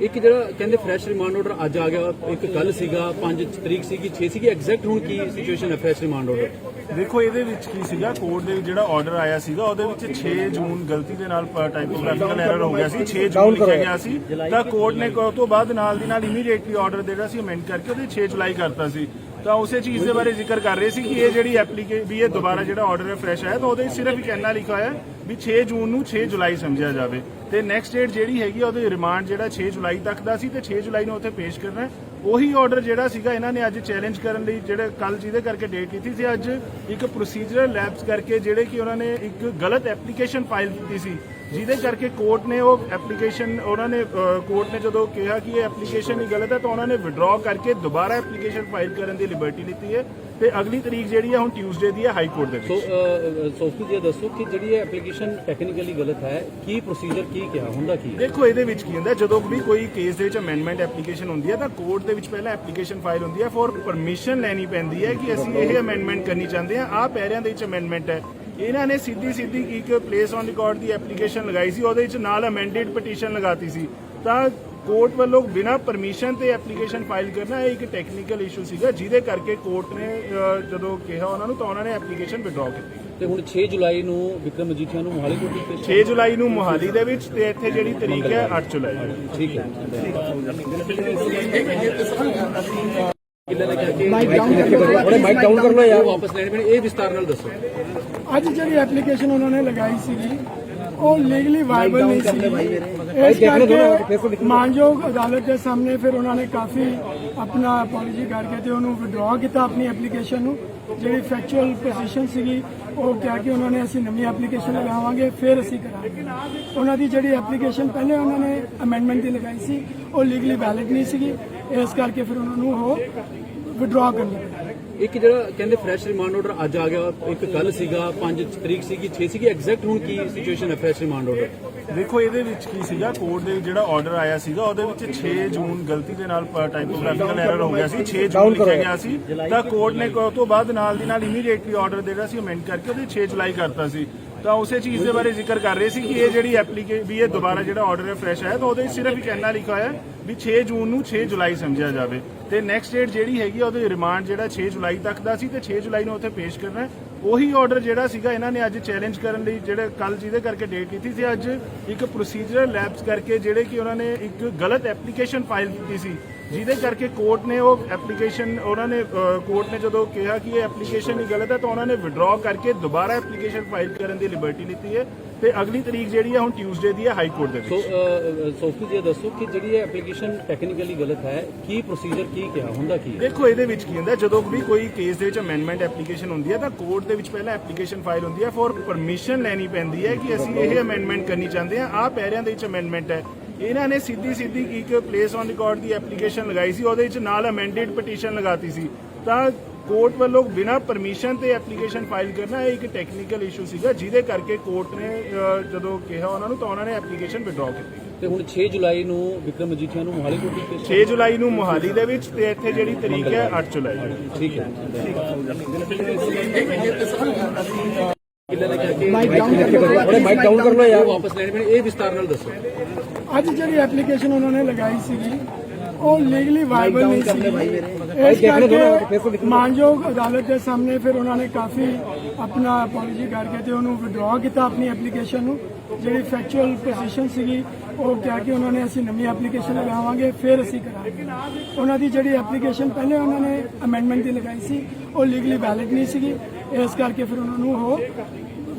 ਇੱਕ ਜਿਹੜਾ ਕਹਿੰਦੇ ਫਰੈਸ਼ ਰਿਮਾਂਡ ਆਰਡਰ ਅੱਜ ਆ ਗਿਆ ਇੱਕ ਕੱਲ ਸੀਗਾ 5 ਤਰੀਕ ਸੀਗੀ 6 ਸੀਗੀ ਐਗਜ਼ੈਕਟ ਹੁਣ ਕੀ ਸਿਚੁਏਸ਼ਨ ਹੈ ਫਰੈਸ਼ ਰਿਮਾਂਡ ਆਰਡਰ ਦੇਖੋ ਇਹਦੇ ਵਿੱਚ ਕੀ ਸੀਗਾ ਕੋਰਟ ਦੇ ਜਿਹੜਾ ਆਰਡਰ ਆਇਆ ਸੀਗਾ ਉਹਦੇ ਵਿੱਚ 6 ਜੂਨ ਗਲਤੀ ਦੇ ਨਾਲ ਟਾਈਪੋਗ੍ਰਾਫੀਕਲ ਐਰਰ ਹੋ ਗਿਆ ਸੀ 6 ਜੂਨ ਲਿਖਿਆ ਗਿਆ ਸੀ। ਤਾਂ ਕੋਰਟ ਨੇ ਤੋਂ ਬਾਅਦ ਨਾਲ ਦੀ ਨਾਲ ਇਮੀਡੀਏਟਲੀ ਆਰਡਰ ਜਿਹੜਾ ਸੀ ਅਮੈਂਡ ਕਰਕੇ ਉਹਦੇ 6 ਜੁਲਾਈ ਕਰਤਾ ਸੀ। ਤਾਂ ਉਸੇ ਚੀਜ਼ ਦੇ ਬਾਰੇ ਜ਼ਿਕਰ ਕਰ ਰਹੇ ਸੀ ਕਿ ਇਹ ਜਿਹੜੀ ਐਪਲੀਕੇ, ਵੀ ਇਹ ਦੁਬਾਰਾ ਜਿਹੜਾ ਆਰਡਰ ਹੈ ਫਰੈਸ਼ ਹੈ ਤਾਂ ਉਹਦੇ ਵਿੱਚ ਸਿਰਫ ਇੱਕ ਇੰਨਾ ਲਿਖਿਆ ਹੋਇਆ ਵੀ 6 ਜੂਨ ਨੂੰ 6 ਜੁਲਾਈ ਸਮਝਿਆ ਜਾਵੇ। ਤੇ ਨੈਕਸਟ ਡੇਟ ਜਿਹੜੀ ਹੈਗੀ ਆ, ਉਹਦੇ ਰਿਮਾਂਡ ਜਿਹੜਾ 6 ਜੁਲਾਈ ਤੱਕ ਦਾ ਸੀ ਤੇ 6 ਜੁਲਾਈ ਨੂੰ ਉੱਥੇ ਪੇਸ਼ ਕਰਨਾ ਉਹੀ ਆਰਡਰ ਜਿਹੜਾ ਸੀਗਾ, ਇਹਨਾਂ ਨੇ ਅੱਜ ਚੈਲੰਜ ਕਰਨ ਲਈ, ਜਿਹੜੇ ਕੱਲ ਜਿਹਦੇ ਕਰਕੇ ਡੇਟ ਕੀਤੀ ਸੀ, ਅੱਜ ਇੱਕ ਪ੍ਰੋਸੀਜਰਲ ਲੈਪਸ ਕਰਕੇ ਜਿਹੜੇ ਕਿ ਉਹਨਾਂ ਨੇ ਇੱਕ ਗਲਤ ਐਪਲੀਕੇਸ਼ਨ ਫਾਈਲ ਕੀਤੀ ਸੀ, ਜਿਹਦੇ ਕਰਕੇ ਕੋਰਟ ਨੇ ਉਹ ਐਪਲੀਕੇਸ਼ਨ ਉਹਨਾਂ ਨੇ ਕੋਰਟ ਨੇ ਜਦੋਂ ਕਿਹਾ ਕਿ ਇਹ ਐਪਲੀਕੇਸ਼ਨ ਹੀ ਗਲਤ ਹੈ, ਤਾਂ ਉਹਨਾਂ ਨੇ ਵਿਡਰਾਅ ਕਰਕੇ ਦੁਬਾਰਾ ਐਪਲੀਕੇਸ਼ਨ ਫਾਈਲ ਕਰਨ ਦੀ ਲਿਬਰਟੀ ਦਿੱਤੀ ਹੈ। ਤੇ ਅਗਲੀ ਤਰੀਕ ਜਿਹੜੀ ਹੈ ਹੁਣ ਟਿਊਜ਼ਡੇ ਦੀ ਹੈ ਹਾਈ ਕੋਰਟ ਦੇ ਸੋ ਵਿੱਚ। ਸੋਫੀ ਜੀ ਇਹ ਦੱਸੋ ਕਿ ਜਿਹੜੀ ਇਹ ਐਪਲੀਕੇਸ਼ਨ ਟੈਕਨੀਕਲੀ ਗਲਤ ਹੈ ਕੀ ਪ੍ਰੋਸੀਜਰ ਕੀ ਕਿਹਾ ਹੁੰਦਾ ਕੀ ਹੈ? ਦੇਖੋ ਇਹਦੇ ਵਿੱਚ ਕੀ ਹੁੰਦਾ ਜਦੋਂ ਵੀ ਕੋਈ ਕੇਸ ਦੇ ਵਿੱਚ ਅਮੈਂਡਮੈਂਟ ਐਪਲੀਕੇਸ਼ਨ ਹੁੰਦੀ ਹੈ ਤਾਂ ਕੋਰਟ ਦੇ ਵਿੱਚ ਪਹਿਲਾਂ ਐਪਲੀਕੇਸ਼ਨ ਫਾਈਲ ਹੁੰਦੀ ਹੈ ਫॉर ਪਰਮਿਸ਼ਨ ਲੈਣੀ ਪੈਂਦੀ ਹੈ ਕਿ ਅਸੀਂ ਇਹ ਅਮੈਂਡਮੈਂਟ ਕਰਨੀ ਚਾਹੁੰਦੇ ਹਾਂ ਆਹ ਪੈਰਿਆਂ ਦੇ ਵਿੱਚ ਅਮੈਂਡਮੈਂਟ ਹੈ। ਇਹਨਾਂ ਨੇ ਸਿੱਧੀ ਸਿੱਧੀ ਇੱਕ ਪਲੇਸ ਔਨ ਰਿਕਾਰਡ ਦੀ ਐਪਲੀਕੇਸ਼ਨ ਲਗਾਈ ਸੀ ਉਹਦੇ ਵਿੱਚ ਨਾਲ ਅਮੈਂਡਡ ਪਟੀਸ਼ਨ ਲਗਾਤੀ ਸੀ। ਤਾਂ ਕੋਰਟ ਵੱਲੋਂ ਬਿਨਾਂ ਪਰਮਿਸ਼ਨ ਤੇ ਐਪਲੀਕੇਸ਼ਨ ਫਾਈਲ ਕਰਨਾ ਇਹ ਇੱਕ ਟੈਕਨੀਕਲ ਇਸ਼ੂ ਸੀਗਾ ਜਿਹਦੇ ਕਰਕੇ ਕੋਰਟ ਨੇ ਜਦੋਂ ਕਿਹਾ ਉਹਨਾਂ ਨੂੰ ਤਾਂ ਉਹਨਾਂ ਨੇ ਐਪਲੀਕੇਸ਼ਨ ਵਿਡਰਾਅ ਕੀਤੀ। ਤੇ ਹੁਣ 6 ਜੁਲਾਈ ਨੂੰ ਵਿਕਰਮ ਮਜੀਠੀਆ ਨੂੰ ਮੋਹਾਲੀ ਕੋਰਟ ਵਿੱਚ ਪੇਸ਼ 6 ਜੁਲਾਈ ਨੂੰ ਮੋਹਾਲੀ ਦੇ ਵਿੱਚ ਤੇ ਇੱਥੇ ਜਿਹੜੀ ਤਰੀਕ ਹੈ 8 ਜੁਲਾਈ ਠੀਕ ਹੈ। ਕਿੱਲੇ ਨੇ ਕਿਹਾ ਕਿ ਮਾਈਕ ਡਾਊਨ ਮਾਈਕ ਡਾਊਨ ਕਰਨਾ ਯਾਰ। ਵਾਪਸ ਲੈਣੇ ਪੈਣੇ ਇਹ ਵਿਸਤਾਰ ਨਾਲ ਦੱਸੋ। ਅੱਜ ਜਿਹੜੀ ਐਪਲੀਕੇਸ਼ਨ ਉਹਨਾਂ ਨੇ ਲਗਾਈ ਸੀਗੀ ਉਹ ਲੀਗਲੀ ਵਾਇਬਲ ਨਹੀਂ ਸੀ ਇਸ ਕਰਕੇ ਮਾਨਯੋਗ ਅਦਾਲਤ ਦੇ ਸਾਹਮਣੇ ਫਿਰ ਉਹਨਾਂ ਨੇ ਕਾਫੀ ਆਪਣਾ ਅਪੋਲੋਜੀ ਕਰਕੇ ਤੇ ਉਹਨੂੰ ਵਿਡਰਾਅ ਕੀਤਾ ਆਪਣੀ ਐਪਲੀਕੇਸ਼ਨ ਨੂੰ ਜਿਹੜੀ ਫੈਕਚੁਅਲ ਪੋਜੀਸ਼ਨ ਸੀਗੀ ਉਹ ਕਿਹਾ ਕਿ ਉਹਨਾਂ ਨੇ ਅਸੀਂ ਨਵੀਂ ਐਪਲੀਕੇਸ਼ਨ ਲਗਾਵਾਂਗੇ ਫਿਰ ਅਸੀਂ ਕਰਾਂਗੇ ਉਹਨਾਂ ਦੀ ਜਿਹੜੀ ਐਪਲੀਕੇਸ਼ਨ ਪਹਿਲੇ ਉਹਨਾਂ ਨੇ ਅਮੈਂਡਮੈਂਟ ਦੀ ਲਗਾਈ ਸੀ ਉਹ ਲੀਗਲੀ ਵੈਲਿਡ ਨਹੀਂ ਸੀਗੀ ਇਸ ਕਰਕੇ ਫਿਰ ਉਹਨਾਂ ਨੂੰ ਉਹ ਵਿਡਰਾਅ ਕਰਨੀ ਪਈ ਇੱਕ ਜਿਹੜਾ ਕਹਿੰਦੇ ਫਰੈਸ਼ ਰਿਮਾਂਡ ਆਰਡਰ ਅੱਜ ਆ ਗਿਆ ਇੱਕ ਕੱਲ ਸੀਗਾ 5 ਤਰੀਕ ਸੀਗੀ 6 ਸੀਗੀ ਐਗਜ਼ੈਕਟ ਹੁਣ ਕੀ ਸਿਚੁਏਸ਼ਨ ਹੈ ਫਰੈਸ਼ ਰਿਮਾਂਡ ਆਰਡਰ ਦੇਖੋ ਇਹਦੇ ਵਿੱਚ ਕੀ ਸੀਗਾ ਕੋਰਟ ਦੇ ਜਿਹੜਾ ਆਰਡਰ ਆਇਆ ਸੀਗਾ ਉਹਦੇ ਵਿੱਚ 6 ਜੂਨ ਗਲਤੀ ਦੇ ਨਾਲ ਟਾਈਪੋਗ੍ਰਾਫੀਕਲ ਐਰਰ ਹੋ ਗਿਆ ਸੀ 6 ਜੂਨ ਲਿਖਿਆ ਗਿਆ ਸੀ। ਤਾਂ ਕੋਰਟ ਨੇ ਉਸ ਤੋਂ ਬਾਅਦ ਨਾਲ ਦੀ ਨਾਲ ਇਮੀਡੀਏਟਲੀ ਆਰਡਰ ਜਿਹੜਾ ਸੀ ਅਮੈਂਡ ਕਰਕੇ ਉਹਦੇ 6 ਜੁਲਾਈ ਕਰਤਾ ਸੀ। ਤਾਂ ਉਸੇ ਚੀਜ਼ ਦੇ ਬਾਰੇ ਜ਼ਿਕਰ ਕਰ ਰਹੇ ਸੀ ਕਿ ਇਹ ਜਿਹੜੀ ਐਪਲੀਕੇ, ਵੀ ਇਹ ਦੁਬਾਰਾ ਜਿਹੜਾ ਆਰਡਰ ਹੈ ਫਰੈਸ਼ ਆਇਆ, ਤਾਂ ਉਹਦੇ ਵਿੱਚ ਸਿਰਫ ਇੱਕ ਇੰਨਾ ਲਿਖਿਆ ਹੋਇਆ ਵੀ 6 ਜੂਨ ਨੂੰ 6 ਜੁਲਾਈ ਸਮਝਿਆ ਜਾਵੇ। ਤੇ ਨੈਕਸਟ ਡੇਟ ਜਿਹੜੀ ਹੈਗੀ ਆ, ਉਹਦੇ ਰਿਮਾਂਡ ਜਿਹੜਾ 6 ਜੁਲਾਈ ਤੱਕ ਦਾ ਸੀ ਤੇ 6 ਜੁਲਾਈ ਨੂੰ ਉੱਥੇ ਪੇਸ਼ ਕਰਨਾ ਉਹੀ ਆਰਡਰ ਜਿਹੜਾ ਸੀਗਾ, ਇਹਨਾਂ ਨੇ ਅੱਜ ਚੈਲੰਜ ਕਰਨ ਲਈ, ਜਿਹੜੇ ਕੱਲ ਜਿਹਦੇ ਕਰਕੇ ਡੇਟ ਕੀਤੀ ਸੀ, ਅੱਜ ਇੱਕ ਪ੍ਰੋਸੀਜਰਲ ਲੈਪਸ ਕਰਕੇ ਜਿਹੜੇ ਕਿ ਉਹਨਾਂ ਨੇ ਇੱਕ ਗਲਤ ਐਪਲੀਕੇਸ਼ਨ ਫਾਈਲ ਕੀਤੀ ਸੀ, ਜਿਹਦੇ ਕਰਕੇ ਕੋਰਟ ਨੇ ਉਹ ਐਪਲੀਕੇਸ਼ਨ ਉਹਨਾਂ ਨੇ ਕੋਰਟ ਨੇ ਜਦੋਂ ਕਿਹਾ ਕਿ ਇਹ ਐਪਲੀਕੇਸ਼ਨ ਹੀ ਗਲਤ ਹੈ, ਤਾਂ ਉਹਨਾਂ ਨੇ ਵਿਡਰਾਅ ਕਰਕੇ ਦੁਬਾਰਾ ਐਪਲੀਕੇਸ਼ਨ ਫਾਈਲ ਕਰਨ ਦੀ ਲਿਬਰਟੀ ਲਿੱਤੀ ਹੈ। ਤੇ ਅਗਲੀ ਤਰੀਕ ਜਿਹੜੀ ਹੈ ਹੁਣ ਟਿਊਜ਼ਡੇ ਦੀ ਹੈ ਹਾਈ ਕੋਰਟ ਦੇ ਸੋ ਵਿੱਚ ਸੋਫੀ ਜੀ ਇਹ ਦੱਸੋ ਕਿ ਜਿਹੜੀ ਇਹ ਐਪਲੀਕੇਸ਼ਨ ਟੈਕਨੀਕਲੀ ਗਲਤ ਹੈ ਕੀ ਪ੍ਰੋਸੀਜਰ ਕੀ ਕਿਹਾ? ਹੁੰਦਾ ਕੀ ਹੈ? ਦੇਖੋ ਇਹਦੇ ਵਿੱਚ ਕੀ ਹੁੰਦਾ ਜਦੋਂ ਵੀ ਕੋਈ ਕੇਸ ਦੇ ਵਿੱਚ ਅਮੈਂਡਮੈਂਟ ਐਪਲੀਕੇਸ਼ਨ ਹੁੰਦੀ ਹੈ ਤਾਂ ਕੋਰਟ ਦੇ ਵਿੱਚ ਪਹਿਲਾਂ ਐਪਲੀਕੇਸ਼ਨ ਫਾਈਲ ਹੁੰਦੀ ਹੈ ਫॉर ਪਰਮਿਸ਼ਨ ਲੈਣੀ ਪੈਂਦੀ ਹੈ ਕਿ ਅਸੀਂ ਇਹ ਅਮੈਂਡਮੈਂਟ ਕਰਨੀ ਚਾਹੁੰਦੇ ਹਾਂ ਆਹ ਪੈਰਿਆਂ ਦੇ ਵਿੱਚ ਅਮੈਂਡਮੈਂਟ ਹੈ। ਇਹਨਾਂ ਨੇ ਸਿੱਧੀ ਸਿੱਧੀ ਇੱਕ ਪਲੇਸ ਔਨ ਰਿਕਾਰਡ ਦੀ ਐਪਲੀਕੇਸ਼ਨ ਲਗਾਈ ਸੀ ਉਹਦੇ ਵਿੱਚ ਨਾਲ ਅਮੈਂਡਡ ਪਟੀਸ਼ਨ ਲਗਾਤੀ ਸੀ। ਤਾਂ ਕੋਰਟ ਵੱਲੋਂ ਬਿਨਾਂ ਪਰਮਿਸ਼ਨ ਤੇ ਐਪਲੀਕੇਸ਼ਨ ਫਾਈਲ ਕਰਨਾ ਇਹ ਇੱਕ ਟੈਕਨੀਕਲ ਇਸ਼ੂ ਸੀਗਾ ਜਿਹਦੇ ਕਰਕੇ ਕੋਰਟ ਨੇ ਜਦੋਂ ਕਿਹਾ ਉਹਨਾਂ ਨੂੰ ਤਾਂ ਉਹਨਾਂ ਨੇ ਐਪਲੀਕੇਸ਼ਨ ਵਿਡਰਾਅ ਕੀਤੀ। ਤੇ ਹੁਣ 6 ਜੁਲਾਈ ਨੂੰ ਵਿਕਰਮ ਮਜੀਠੀਆ ਨੂੰ ਮੋਹਾਲੀ ਕੋਰਟ ਵਿੱਚ ਪੇਸ਼ 6 ਜੁਲਾਈ ਨੂੰ ਮੋਹਾਲੀ ਦੇ ਵਿੱਚ ਤੇ ਇੱਥੇ ਜਿਹੜੀ ਤਰੀਕ ਹੈ 8 ਜੁਲਾਈ। ਠੀਕ ਹੈ। ਮਾਈਕ ਡਾਊਨ ਕਰ ਲਓ। ਉਹ ਵਾਪਸ ਲੈਣੇ ਪੈਣੇ ਇਹ ਵਿਸਤਾਰ ਨਾਲ ਦੱਸੋ। ਅੱਜ ਜਿਹੜੀ ਐਪਲੀਕੇਸ਼ਨ ਉਹਨਾਂ ਨੇ ਲਗਾਈ ਸੀਗੀ ਉਹ ਲੀਗਲੀ ਵਾਇਬਲ ਨਹੀਂ ਸੀ ਇਸ ਕਰਕੇ ਮਾਨਯੋਗ ਅਦਾਲਤ ਦੇ ਸਾਹਮਣੇ ਫਿਰ ਉਹਨਾਂ ਨੇ ਕਾਫੀ ਆਪਣਾ ਅਪੋਲੋਜੀ ਕਰਕੇ ਤੇ ਉਹਨੂੰ ਵਿਡਰਾਅ ਕੀਤਾ ਆਪਣੀ ਐਪਲੀਕੇਸ਼ਨ ਨੂੰ ਜਿਹੜੀ ਫੈਕਚੁਅਲ ਪੋਜੀਸ਼ਨ ਸੀਗੀ ਉਹ ਕਿਹਾ ਕਿ ਉਹਨਾਂ ਨੇ ਅਸੀਂ ਨਵੀਂ ਐਪਲੀਕੇਸ਼ਨ ਲਗਾਵਾਂਗੇ ਫਿਰ ਅਸੀਂ ਕਰਾਂਗੇ। ਉਹਨਾਂ ਦੀ ਜਿਹੜੀ ਐਪਲੀਕੇਸ਼ਨ ਪਹਿਲੇ ਉਹਨਾਂ ਨੇ ਅਮੈਂਡਮੈਂਟ ਦੀ ਲਗਾਈ ਸੀ ਉਹ ਲੀਗਲੀ ਵੈਲਿਡ ਨਹੀਂ ਸੀਗੀ ਇਸ ਕਰਕੇ ਫਿਰ ਉਹਨਾਂ ਨੂੰ ਉਹ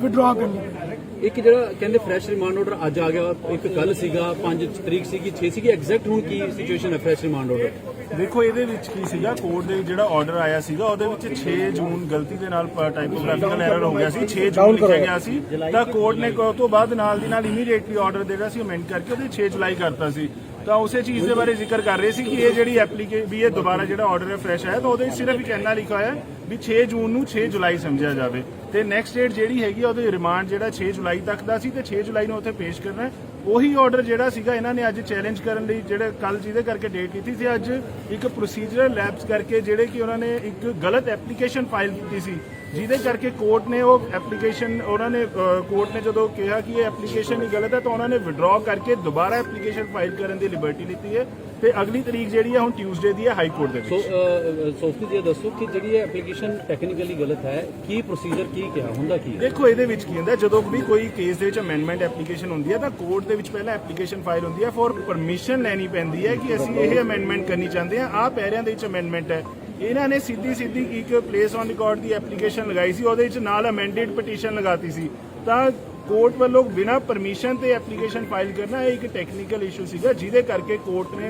ਵਿਡਰਾਅ ਕਰਨੀ ਪਈ ਇੱਕ ਜਿਹੜਾ ਕਹਿੰਦੇ ਫਰੈਸ਼ ਰਿਮਾਂਡ ਆਰਡਰ ਅੱਜ ਆ ਗਿਆ ਇੱਕ ਕੱਲ ਸੀਗਾ 5 ਤਰੀਕ ਸੀਗੀ 6 ਸੀਗੀ ਐਗਜ਼ੈਕਟ ਹੁਣ ਕੀ ਸਿਚੁਏਸ਼ਨ ਹੈ ਫਰੈਸ਼ ਰਿਮਾਂਡ ਆਰਡਰ ਦੇਖੋ ਇਹਦੇ ਵਿੱਚ ਕੀ ਸੀਗਾ ਕੋਰਟ ਦੇ ਜਿਹੜਾ ਆਰਡਰ ਆਇਆ ਸੀਗਾ ਉਹਦੇ ਵਿੱਚ 6 ਜੂਨ ਗਲਤੀ ਦੇ ਨਾਲ ਟਾਈਪੋਗ੍ਰਾਫੀਕਲ ਐਰਰ ਹੋ ਗਿਆ ਸੀ 6 ਜੂਨ ਲਿਖਿਆ ਗਿਆ ਸੀ। ਤਾਂ ਕੋਰਟ ਨੇ ਉਸ ਤੋਂ ਬਾਅਦ ਨਾਲ ਦੀ ਨਾਲ ਇਮੀਡੀਏਟਲੀ ਆਰਡਰ ਜਿਹੜਾ ਸੀ ਅਮੈਂਡ ਕਰਕੇ ਉਹਦੇ 6 ਜੁਲਾਈ ਕਰਤਾ ਸੀ। ਤਾਂ ਉਸੇ ਚੀਜ਼ ਦੇ ਬਾਰੇ ਜ਼ਿਕਰ ਕਰ ਰਹੇ ਸੀ ਕਿ ਇਹ ਜਿਹੜੀ ਐਪਲੀਕੇ ਵੀ ਇਹ ਦੁਬਾਰਾ ਜਿਹੜਾ ਆਰਡਰ ਹੈ ਫਰੈਸ਼ ਆਇਆ ਤਾਂ ਉਹਦੇ ਸਿਰਫ ਇੱਕ ਇੰਨਾ ਲਿਖਿਆ ਹੋਇਆ ਹੈ ਵੀ 6 ਜੂਨ ਨੂੰ 6 ਜੁਲਾਈ ਸਮਝਿਆ ਜਾਵੇ। ਤੇ ਨੈਕਸਟ ਡੇਟ ਜਿਹੜੀ ਹੈਗੀ ਆ, ਉਹਦੇ ਰਿਮਾਂਡ ਜਿਹੜਾ 6 ਜੁਲਾਈ ਤੱਕ ਦਾ ਸੀ ਤੇ 6 ਜੁਲਾਈ ਨੂੰ ਉੱਥੇ ਪੇਸ਼ ਕਰਨਾ ਉਹੀ ਆਰਡਰ ਜਿਹੜਾ ਸੀਗਾ, ਇਹਨਾਂ ਨੇ ਅੱਜ ਚੈਲੰਜ ਕਰਨ ਲਈ ਜਿਹੜੇ ਕੱਲ ਜਿਹਦੇ ਕਰਕੇ ਡੇਟ ਕੀਤੀ ਸੀ, ਅੱਜ ਇੱਕ ਪ੍ਰੋਸੀਜਰਲ ਲੈਪਸ ਕਰਕੇ ਜਿਹੜੇ ਕਿ ਉਹਨਾਂ ਨੇ ਇੱਕ ਗਲਤ ਐਪਲੀਕੇਸ਼ਨ ਫਾਈਲ ਕੀਤੀ ਸੀ। ਜਿਹਦੇ ਕਰਕੇ ਕੋਰਟ ਨੇ ਉਹ ਐਪਲੀਕੇਸ਼ਨ ਉਹਨਾਂ ਨੇ ਕੋਰਟ ਨੇ ਜਦੋਂ ਕਿਹਾ ਕਿ ਇਹ ਐਪਲੀਕੇਸ਼ਨ ਹੀ ਗਲਤ ਹੈ ਤਾਂ ਉਹਨਾਂ ਨੇ ਵਿਡਰਾਅ ਕਰਕੇ ਦੁਬਾਰਾ ਐਪਲੀਕੇਸ਼ਨ ਫਾਈਲ ਕਰਨ ਦੀ ਲਿਬਰਟੀ ਲਿੱਤੀ ਹੈ ਤੇ ਅਗਲੀ ਤਰੀਕ ਜਿਹੜੀ ਹੈ ਹੁਣ ਟਿਊਜ਼ਡੇ ਦੀ ਹੈ ਹਾਈ ਕੋਰਟ ਦੇ ਸੋ ਵਿੱਚ ਸੋਫੀ ਜੀ ਦੱਸੋ ਕਿ ਜਿਹੜੀ ਇਹ ਐਪਲੀਕੇਸ਼ਨ ਟੈਕਨੀਕਲੀ ਗਲਤ ਹੈ ਕੀ ਪ੍ਰੋਸੀਜਰ ਕੀ ਕਿਹਾ ਹੁੰਦਾ ਕੀ ਦੇਖੋ ਇਹਦੇ ਵਿੱਚ ਕੀ ਹੁੰਦਾ ਜਦੋਂ ਵੀ ਕੋਈ ਕੇਸ ਦੇ ਵਿੱਚ ਅਮੈਂਡਮੈਂਟ ਐਪਲੀਕੇਸ਼ਨ ਹੁੰਦੀ ਹੈ ਤਾਂ ਕੋਰਟ ਦੇ ਵਿੱਚ ਪਹਿਲਾਂ ਐਪਲੀਕੇਸ਼ਨ ਫਾਈਲ ਹੁੰਦੀ ਹੈ ਫॉर ਪਰਮਿਸ਼ਨ ਲੈਣੀ ਪੈਂਦੀ ਹੈ ਕਿ ਅਸੀਂ ਇਹ ਅਮੈਂਡਮੈਂਟ ਕਰਨੀ ਚਾਹੁੰਦੇ ਹਾਂ ਆਹ ਪੈਰਿਆਂ ਦੇ ਵਿੱਚ ਅਮੈਂਡਮੈਂਟ ਹੈ। ਇਹਨਾਂ ਨੇ ਸਿੱਧੀ ਸਿੱਧੀ ਇੱਕ ਪਲੇਸ ਔਨ ਰਿਕਾਰਡ ਦੀ ਐਪਲੀਕੇਸ਼ਨ ਲਗਾਈ ਸੀ ਉਹਦੇ ਵਿੱਚ ਨਾਲ ਅਮੈਂਡਡ ਪਟੀਸ਼ਨ ਲਗਾਤੀ ਸੀ। ਤਾਂ ਕੋਰਟ ਵੱਲੋਂ ਬਿਨਾਂ ਪਰਮਿਸ਼ਨ ਤੇ ਐਪਲੀਕੇਸ਼ਨ ਫਾਈਲ ਕਰਨਾ ਇਹ ਇੱਕ ਟੈਕਨੀਕਲ ਇਸ਼ੂ ਸੀਗਾ ਜਿਹਦੇ ਕਰਕੇ ਕੋਰਟ ਨੇ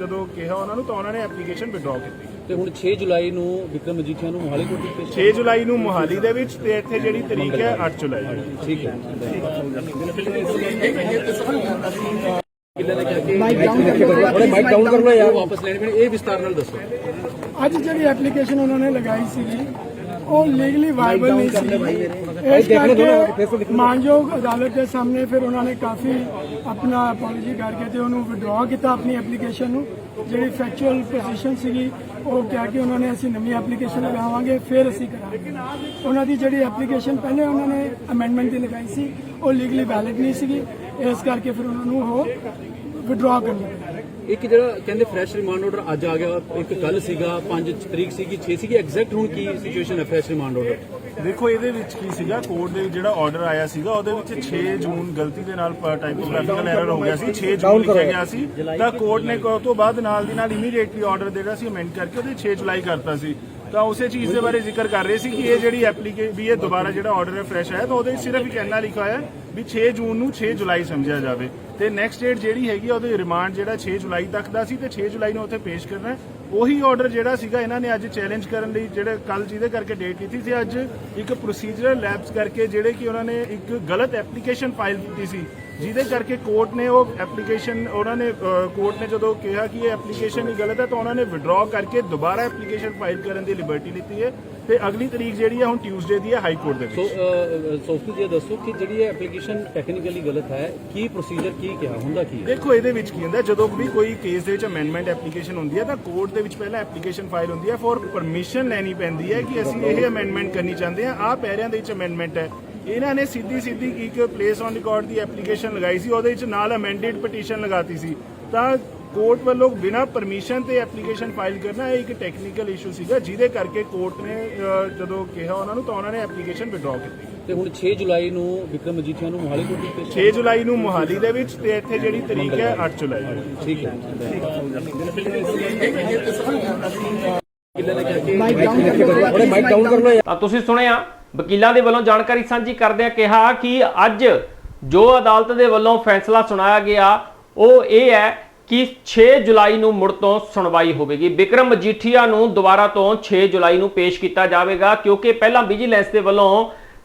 ਜਦੋਂ ਕਿਹਾ ਉਹਨਾਂ ਨੂੰ ਤਾਂ ਉਹਨਾਂ ਨੇ ਐਪਲੀਕੇਸ਼ਨ ਵਿਡਰਾਅ ਕੀਤੀ। ਤੇ ਹੁਣ 6 ਜੁਲਾਈ ਨੂੰ ਵਿਕਰਮ ਮਜੀਠੀਆ ਨੂੰ ਮੋਹਾਲੀ ਕੋਰਟ ਵਿੱਚ ਪੇਸ਼ 6 ਜੁਲਾਈ ਨੂੰ ਮੋਹਾਲੀ ਦੇ ਵਿੱਚ ਤੇ ਇੱਥੇ ਜਿਹੜੀ ਤਰੀਕ ਹੈ 8 ਜੁਲਾਈ ਠੀਕ ਹੈ। ਮਾਈਕ ਡਾਊਨ ਕਰ। ਲਓ ਉਹ ਵਾਪਸ ਲੈਣੇ ਪੈਣੇ ਇਹ ਵਿਸਤਾਰ ਨਾਲ ਦੱਸੋ। ਅੱਜ ਜਿਹੜੀ ਐਪਲੀਕੇਸ਼ਨ ਉਹਨਾਂ ਨੇ ਲਗਾਈ ਸੀਗੀ ਉਹ ਲੀਗਲੀ ਵਾਇਬਲ ਨਹੀਂ ਸੀ ਇਸ ਕਰਕੇ ਮਾਨਯੋਗ ਅਦਾਲਤ ਦੇ ਸਾਹਮਣੇ ਫਿਰ ਉਹਨਾਂ ਨੇ ਕਾਫੀ ਆਪਣਾ ਅਪੋਲੋਜੀ ਕਰਕੇ ਤੇ ਉਹਨੂੰ ਵਿਡਰਾਅ ਕੀਤਾ ਆਪਣੀ ਐਪਲੀਕੇਸ਼ਨ ਨੂੰ। ਜਿਹੜੀ ਫੈਕਚੁਅਲ ਪੋਜੀਸ਼ਨ ਸੀਗੀ ਉਹ ਕਿਹਾ ਕਿ ਉਹਨਾਂ ਨੇ ਅਸੀਂ ਨਵੀਂ ਐਪਲੀਕੇਸ਼ਨ ਲਗਾਵਾਂਗੇ ਫਿਰ ਅਸੀਂ ਕਰਾਂਗੇ। ਉਹਨਾਂ ਦੀ ਜਿਹੜੀ ਐਪਲੀਕੇਸ਼ਨ ਪਹਿਲੇ ਉਹਨਾਂ ਨੇ ਅਮੈਂਡਮੈਂਟ ਦੀ ਲਗਾਈ ਸੀ ਉਹ ਲੀਗਲੀ ਵੈਲਿਡ ਨਹੀਂ ਸੀਗੀ। ਇਸ ਕਰਕੇ ਫਿਰ ਉਹਨਾਂ ਨੂੰ ਉਹ ਵਿਡਰਾਅ ਕਰਨੀ ਪਈ ਇੱਕ ਜਿਹੜਾ ਕਹਿੰਦੇ ਫਰੈਸ਼ ਰਿਮਾਂਡ ਆਰਡਰ ਅੱਜ ਆ ਗਿਆ ਇੱਕ ਕੱਲ ਸੀਗਾ 5 ਤਰੀਕ ਸੀਗੀ 6 ਸੀਗੀ ਐਗਜ਼ੈਕਟ ਹੁਣ ਕੀ ਸਿਚੁਏਸ਼ਨ ਹੈ ਫਰੈਸ਼ ਰਿਮਾਂਡ ਆਰਡਰ ਦੇਖੋ ਇਹਦੇ ਵਿੱਚ ਕੀ ਸੀਗਾ? ਕੋਰਟ ਦੇ ਜਿਹੜਾ ਆਰਡਰ ਆਇਆ ਸੀਗਾ ਉਹਦੇ ਵਿੱਚ 6 ਜੂਨ ਗਲਤੀ ਦੇ ਨਾਲ ਟਾਈਪੋਗ੍ਰਾਫੀਕਲ ਐਰਰ ਹੋ ਗਿਆ ਸੀ 6 ਜੂਨ ਲਿਖਿਆ ਗਿਆ ਸੀ। ਤਾਂ ਕੋਰਟ ਨੇ ਉਸ ਤੋਂ ਬਾਅਦ ਨਾਲ ਦੀ ਨਾਲ ਇਮੀਡੀਏਟਲੀ ਆਰਡਰ ਜਿਹੜਾ ਸੀ ਅਮੈਂਡ ਕਰਕੇ ਉਹਦੇ 6 ਜੁਲਾਈ ਕਰਤਾ ਸੀ। ਤਾਂ ਉਸੇ ਚੀਜ਼ ਦੇ ਬਾਰੇ ਜ਼ਿਕਰ ਕਰ ਰਹੇ ਸੀ ਕਿ ਇਹ ਜਿਹੜੀ ਐਪਲੀਕੇ ਵੀ ਇਹ ਦੁਬਾਰਾ ਜਿਹੜਾ ਆਰਡਰ ਹੈ ਫਰੈਸ਼ ਆਇਆ ਤਾਂ ਉਹਦੇ ਵਿੱਚ ਸਿਰਫ ਇੱਕ ਇੰਨਾ ਲਿਖਿਆ ਹੋਇਆ ਹੈ ਵੀ 6 ਜੂਨ ਨੂੰ 6 ਜੁਲਾਈ ਸਮਝਿਆ ਜਾਵੇ। ਤੇ ਨੈਕਸਟ ਡੇਟ ਜਿਹੜੀ ਹੈਗੀ ਆ, ਉਹਦੇ ਰਿਮਾਂਡ ਜਿਹੜਾ 6 ਜੁਲਾਈ ਤੱਕ ਦਾ ਸੀ ਤੇ 6 ਜੁਲਾਈ ਨੂੰ ਉੱਥੇ ਪੇਸ਼ ਕਰਨਾ ਉਹੀ ਆਰਡਰ ਜਿਹੜਾ ਸੀਗਾ, ਇਹਨਾਂ ਨੇ ਅੱਜ ਚੈਲੰਜ ਕਰਨ ਲਈ ਜਿਹੜੇ ਕੱਲ ਜਿਹਦੇ ਕਰਕੇ ਡੇਟ ਕੀਤੀ ਸੀ, ਅੱਜ ਇੱਕ ਪ੍ਰੋਸੀਜਰਲ ਲੈਪਸ ਕਰਕੇ ਜਿਹੜੇ ਕਿ ਉਹਨਾਂ ਨੇ ਇੱਕ ਗਲਤ ਐਪਲੀਕੇਸ਼ਨ ਫਾਈਲ ਕੀਤੀ ਸੀ, ਜਿਹਦੇ ਕਰਕੇ ਕੋਰਟ ਨੇ ਉਹ ਐਪਲੀਕੇਸ਼ਨ ਉਹਨਾਂ ਨੇ ਕੋਰਟ ਨੇ ਜਦੋਂ ਕਿਹਾ ਕਿ ਇਹ ਐਪਲੀਕੇਸ਼ਨ ਹੀ ਗਲਤ ਹੈ, ਤਾਂ ਉਹਨਾਂ ਨੇ ਵਿਡਰਾਅ ਕਰਕੇ ਦੁਬਾਰਾ ਐਪਲੀਕੇਸ਼ਨ ਫਾਈਲ ਕਰਨ ਦੀ ਲਿਬਰਟੀ ਦਿੱਤੀ ਹੈ। ਤੇ ਅਗਲੀ ਤਰੀਕ ਜਿਹੜੀ ਹੈ ਹੁਣ ਟਿਊਜ਼ਡੇ ਦੀ ਹੈ ਹਾਈ ਕੋਰਟ ਦੇ ਸੋ ਵਿੱਚ ਸੋਫੀ ਜੀ ਇਹ ਦੱਸੋ ਕਿ ਜਿਹੜੀ ਇਹ ਐਪਲੀਕੇਸ਼ਨ ਟੈਕਨੀਕਲੀ ਗਲਤ ਹੈ ਕੀ ਪ੍ਰੋਸੀਜਰ ਕੀ ਕਿਹਾ ਹੁੰਦਾ ਕੀ ਹੈ? ਦੇਖੋ ਇਹਦੇ ਵਿੱਚ ਕੀ ਹੁੰਦਾ ਹੈ, ਜਦੋਂ ਵੀ ਕੋਈ ਕੇਸ ਦੇ ਵਿੱਚ ਅਮੈਂਡਮੈਂਟ ਐਪਲੀਕੇਸ਼ਨ ਹੁੰਦੀ ਹੈ ਤਾਂ ਕੋਰਟ ਦੇ ਵਿੱਚ ਪਹਿਲਾਂ ਐਪਲੀਕੇਸ਼ਨ ਫਾਈਲ ਹੁੰਦੀ ਹੈ ਫॉर ਪਰਮਿਸ਼ਨ ਲੈਣੀ ਪੈਂਦੀ ਹੈ ਕਿ ਅਸੀਂ ਇਹ ਅਮੈਂਡਮੈਂਟ ਕਰਨੀ ਚਾਹੁੰਦੇ ਹਾਂ ਆਹ ਪੈਰਿਆਂ ਦੇ ਵਿੱਚ ਅਮੈਂਡਮੈਂਟ ਹੈ। ਇਹਨਾਂ ਨੇ ਸਿੱਧੀ ਸਿੱਧੀ ਇੱਕ ਪਲੇਸ ਔਨ ਰਿਕਾਰਡ ਦੀ ਐਪਲੀਕੇਸ਼ਨ ਲਗਾਈ ਸੀ ਉਹਦੇ ਵਿੱਚ ਨਾਲ ਅਮੈਂਡਡ ਪਟੀਸ਼ਨ ਲਗਾਤੀ ਸੀ। ਤਾਂ ਕੋਰਟ ਵੱਲੋਂ ਬਿਨਾਂ ਪਰਮਿਸ਼ਨ ਤੇ ਐਪਲੀਕੇਸ਼ਨ ਫਾਈਲ ਕਰਨਾ ਇਹ ਇੱਕ ਟੈਕਨੀਕਲ ਇਸ਼ੂ ਸੀਗਾ ਜਿਹਦੇ ਕਰਕੇ ਕੋਰਟ ਨੇ ਜਦੋਂ ਕਿਹਾ ਉਹਨਾਂ ਨੂੰ ਤਾਂ ਉਹਨਾਂ ਨੇ ਐਪਲੀਕੇਸ਼ਨ ਵਿਡਰਾਅ ਕੀਤੀ। ਤੇ ਹੁਣ 6 ਜੁਲਾਈ ਨੂੰ ਵਿਕਰਮ ਮਜੀਠੀਆ ਨੂੰ ਮੋਹਾਲੀ ਕੋਰਟ ਵਿੱਚ ਪੇਸ਼ 6 ਜੁਲਾਈ ਨੂੰ ਮੋਹਾਲੀ ਦੇ ਵਿੱਚ ਤੇ ਇੱਥੇ ਜਿਹੜੀ ਤਰੀਕ ਹੈ 8 ਜੁਲਾਈ ਠੀਕ ਹੈ। ਤਾਂ ਤੁਸੀਂ ਸੁਣਿਆ ਵਕੀਲਾਂ ਦੇ ਵੱਲੋਂ ਜਾਣਕਾਰੀ ਸਾਂਝੀ ਕਰਦਿਆਂ ਕਿਹਾ ਕਿ ਅੱਜ ਜੋ ਅਦਾਲਤ ਦੇ ਵੱਲੋਂ ਫੈਸਲਾ ਸੁਣਾਇਆ ਗਿਆ ਉਹ ਇਹ ਹੈ ਕਿ 6 ਜੁਲਾਈ ਨੂੰ ਮੁੜ ਤੋਂ ਸੁਣਵਾਈ ਹੋਵੇਗੀ। ਵਿਕਰਮ ਮਜੀਠੀਆ ਨੂੰ ਦੁਬਾਰਾ ਤੋਂ 6 ਜੁਲਾਈ ਨੂੰ ਪੇਸ਼ ਕੀਤਾ ਜਾਵੇਗਾ ਕਿਉਂਕਿ ਪਹਿਲਾਂ ਵਿਜੀਲੈਂਸ ਦੇ ਵੱਲੋਂ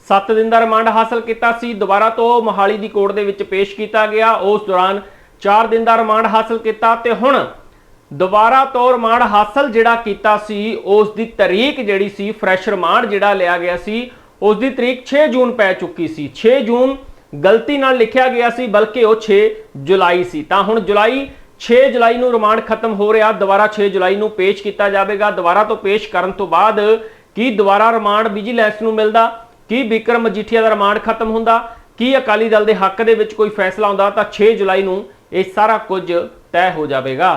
7 ਦਿਨ ਦਾ ਰਿਮਾਂਡ ਹਾਸਲ ਕੀਤਾ ਸੀ। ਦੁਬਾਰਾ ਤੋਂ ਮੋਹਾਲੀ ਦੀ ਕੋਰਟ ਦੇ ਵਿੱਚ ਪੇਸ਼ ਕੀਤਾ ਗਿਆ। ਉਸ ਦੌਰਾਨ 4 ਦਿਨ ਦਾ ਰਿਮਾਂਡ ਹਾਸਲ ਕੀਤਾ ਤੇ ਹੁਣ ਦੁਬਾਰਾ ਤੋਂ ਰਿਮਾਂਡ ਹਾਸਲ ਜਿਹੜਾ ਕੀਤਾ ਸੀ, ਉਸ ਦੀ ਤਰੀਕ ਜਿਹੜੀ ਸੀ, ਫਰੈਸ਼ ਰਿਮਾਂਡ ਜਿਹੜਾ ਲਿਆ ਗਿਆ ਸੀ, ਉਸ ਦੀ ਤਰੀਕ 6 ਜੂਨ ਪੈ ਚੁੱਕੀ ਸੀ। 6 ਜੂਨ ਗਲਤੀ ਨਾਲ ਲਿਖਿਆ ਗਿਆ ਸੀ, ਬਲਕਿ ਉਹ 6 ਜੁਲਾਈ ਸੀ। ਤਾਂ ਹੁਣ ਜੁਲਾਈ 6 ਜੁਲਾਈ ਨੂੰ ਰਿਮਾਂਡ ਖਤਮ ਹੋ ਰਿਹਾ, ਦੁਬਾਰਾ 6 ਜੁਲਾਈ ਨੂੰ ਪੇਸ਼ ਕੀਤਾ ਜਾਵੇਗਾ। ਦੁਬਾਰਾ ਤੋਂ ਪੇਸ਼ ਕਰਨ ਤੋਂ ਬਾਅਦ ਕੀ ਦੁਬਾਰਾ ਰਿਮਾਂਡ ਵਿਜੀਲੈਂਸ ਨੂੰ ਮਿਲਦਾ, ਕੀ ਵਿਕਰਮ ਮਜੀਠੀਆ ਦਾ ਰਿਮਾਂਡ ਖਤਮ ਹੁੰਦਾ, ਕੀ ਅਕਾਲੀ ਦਲ ਦੇ ਹੱਕ ਦੇ ਵਿੱਚ ਕੋਈ ਫੈਸਲਾ ਆਉਂਦਾ, ਤਾਂ 6 ਜੁਲਾਈ ਨੂੰ ਇਹ ਸਾਰਾ ਕੁਝ ਤੈਅ ਹੋ ਜਾਵੇਗਾ।